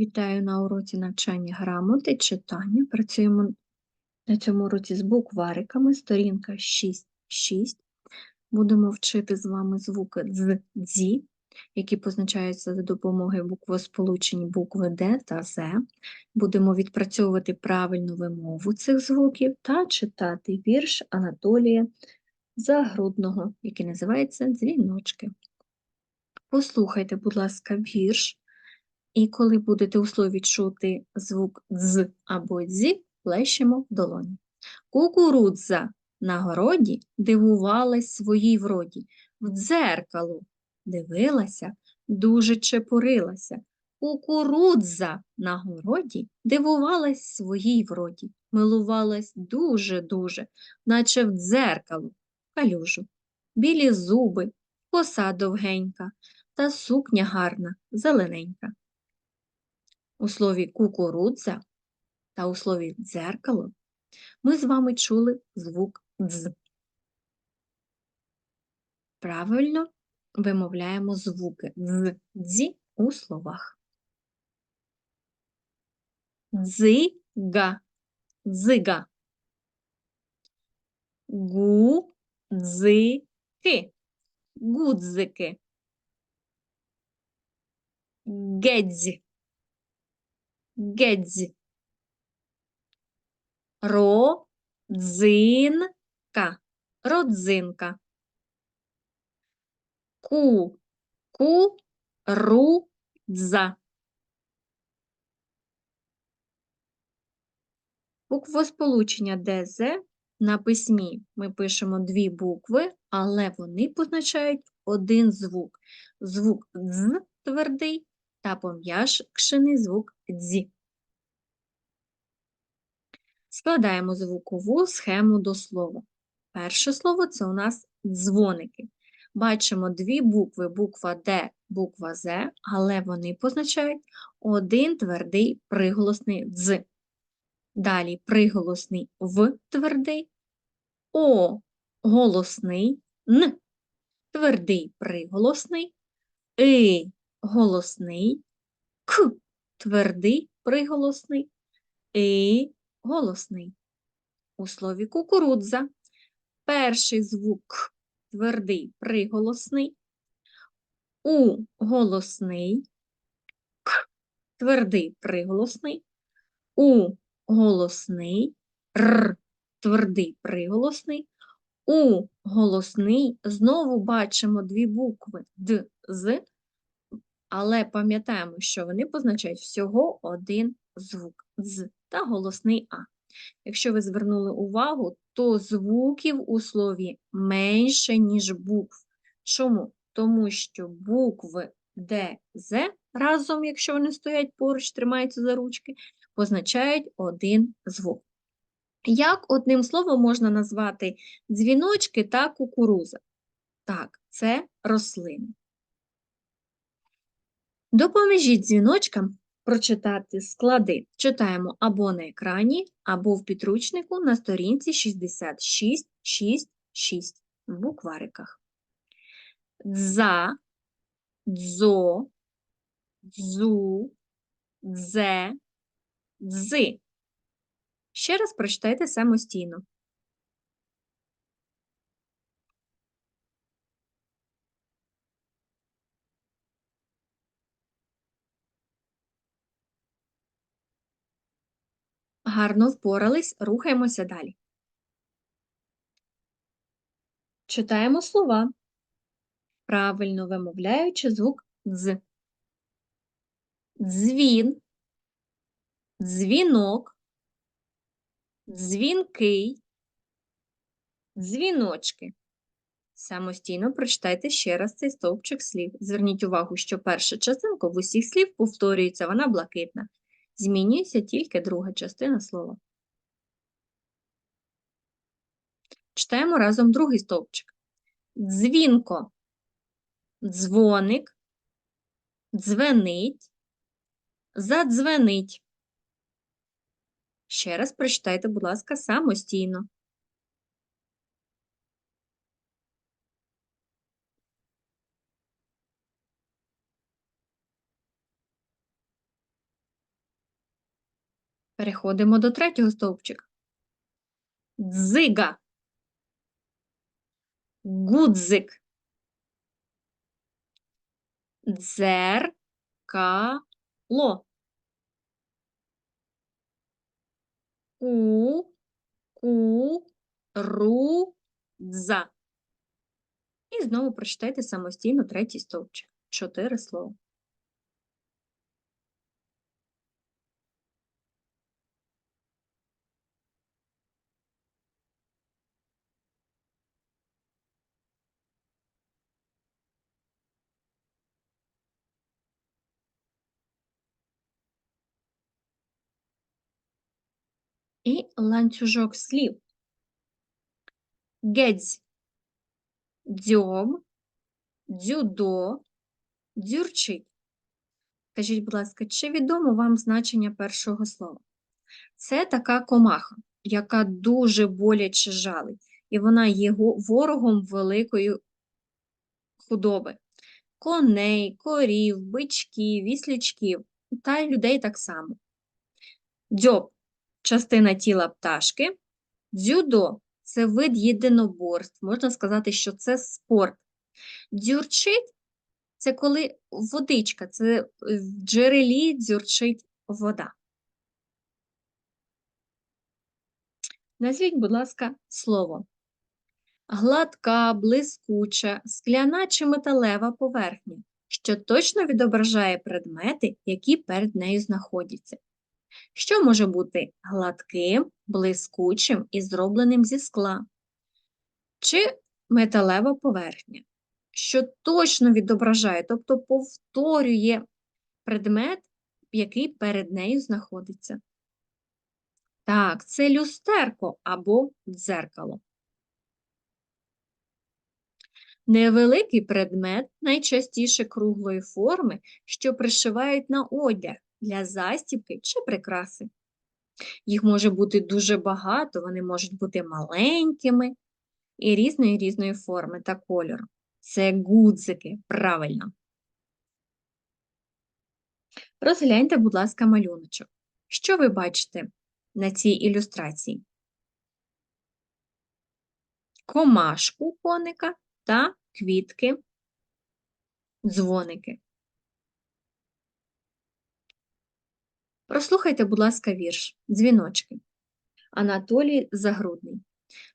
Вітаю на уроці навчання грамоти, читання. Працюємо на цьому уроці з буквариками, сторінка 6.6. Будемо вчити з вами звуки з дзі, які позначаються за допомогою буквосполучень букви Д та З. Будемо відпрацьовувати правильну вимову цих звуків та читати вірш Анатолія Загрудного, який називається Дзвіночки. Послухайте, будь ласка, вірш. І коли будете у слові чути звук з або дзі, плещемо в долоні. Кукурудза на городі дивувалась своїй вроді, в дзеркало дивилася, дуже чепурилася. Кукурудза на городі дивувалась своїй вроді, милувалась дуже-дуже, наче в дзеркало, калюжу. Білі зуби, коса довгенька, та сукня гарна, зелененька. У слові кукурудза та у слові дзеркало ми з вами чули звук дз. Правильно вимовляємо звуки з дзі у словах. Дзига, дзига. Гудзики, гудзики. Гедзь, гедзь. Родзинка, родзинка. Ку, ку, ру, дза. Буквосполучення ДЗ на письмі ми пишемо дві букви, але вони позначають один звук. Звук «з» твердий та пом'якшений звук «дзі». Складаємо звукову схему до слова. Перше слово це у нас дзвоники. Бачимо дві букви, буква Д, буква З, але вони позначають один твердий приголосний «дз». Далі приголосний В твердий, О голосний, Н твердий приголосний, И голосний, К твердий приголосний, І голосний. У слові кукурудза. Перший звук твердий приголосний, У голосний, К твердий приголосний, У голосний, Р твердий приголосний, У голосний знову бачимо дві букви Д, З, але пам'ятаємо, що вони позначають всього один звук З та голосний А. Якщо ви звернули увагу, то звуків у слові менше, ніж букв. Чому? Тому що букви Д, З разом, якщо вони стоять поруч, тримаються за ручки, позначають один звук. Як одним словом можна назвати дзвіночки та кукуруза? Так, це рослини. Допоможіть дзвіночкам прочитати склади. Читаємо або на екрані, або в підручнику на сторінці 66.6.6 в буквариках. Дза, дзо, дзу, дзе, дзи. Ще раз прочитайте самостійно. Гарно впорались, рухаємося далі. Читаємо слова, правильно вимовляючи звук «дз». Дзвін, дзвінок, дзвінкий, дзвіночки. Самостійно прочитайте ще раз цей стовпчик слів. Зверніть увагу, що перша частинка в усіх слів повторюється, вона блакитна. Змінюється тільки друга частина слова. Читаємо разом другий стовпчик. Дзвінко, дзвоник, дзвенить, задзвенить. Ще раз прочитайте, будь ласка, самостійно. Переходимо до третього стовпчика. Дзига. Гудзик. Дзеркало. Ку, ку, ру, дза. І знову прочитайте самостійно третій стовпчик. Чотири слова. І ланцюжок слів. Гедзь, дзьоб, дзюдо, дзюрчить. Скажіть, будь ласка, чи відомо вам значення першого слова? Це така комаха, яка дуже боляче жалить, і вона є ворогом великої худоби. Коней, корів, бичків, віслючків, та й людей так само. Дзьоб частина тіла пташки. Дзюдо це вид єдиноборств. Можна сказати, що це спорт. Дзюрчить це коли водичка, це в джерелі дзюрчить вода. Назвіть, будь ласка, слово. Гладка, блискуча, скляна чи металева поверхня, що точно відображає предмети, які перед нею знаходяться. Що може бути гладким, блискучим і зробленим зі скла? Чи металева поверхня, що точно відображає, тобто повторює предмет, який перед нею знаходиться. Так, це люстерко або дзеркало. Невеликий предмет, найчастіше круглої форми, що пришивають на одяг для застібки чи прикраси. Їх може бути дуже багато, вони можуть бути маленькими і різної різної форми та кольору. Це гудзики, правильно. Розгляньте, будь ласка, малюночок. Що ви бачите на цій ілюстрації? Комашку коника та квітки, дзвоники. Прослухайте, будь ласка, вірш Дзвіночки. Анатолій Загрудний.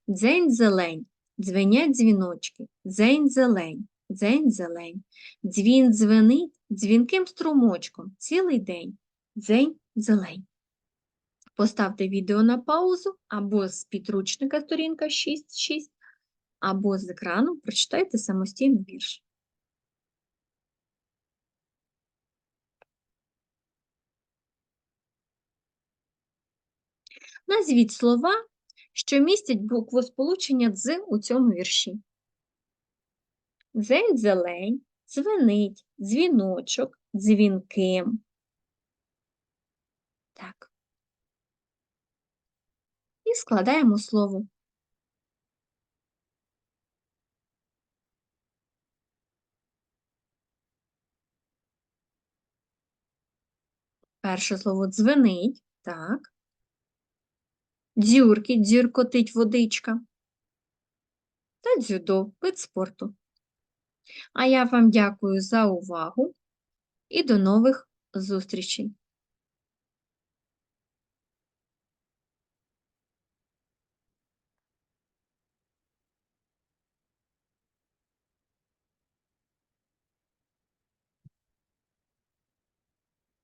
Дзень зелень, дзвенять дзвіночки, дзень зелень, дзень зелень. Дзвін дзвенить дзвінким струмочком цілий день. Дзень зелень. Поставте відео на паузу або з підручника сторінка 6.6, або з екрану прочитайте самостійно вірш. Назвіть слова, що містять буквосполучення «дз» у цьому вірші. Дзень зелень, дзвенить, дзвіночок, дзвінким. Так. І складаємо слово. Перше слово дзвенить, так. Дзюрки, дзюркотить водичка. Та дзюдо, вид спорту. А я вам дякую за увагу і до нових зустрічей!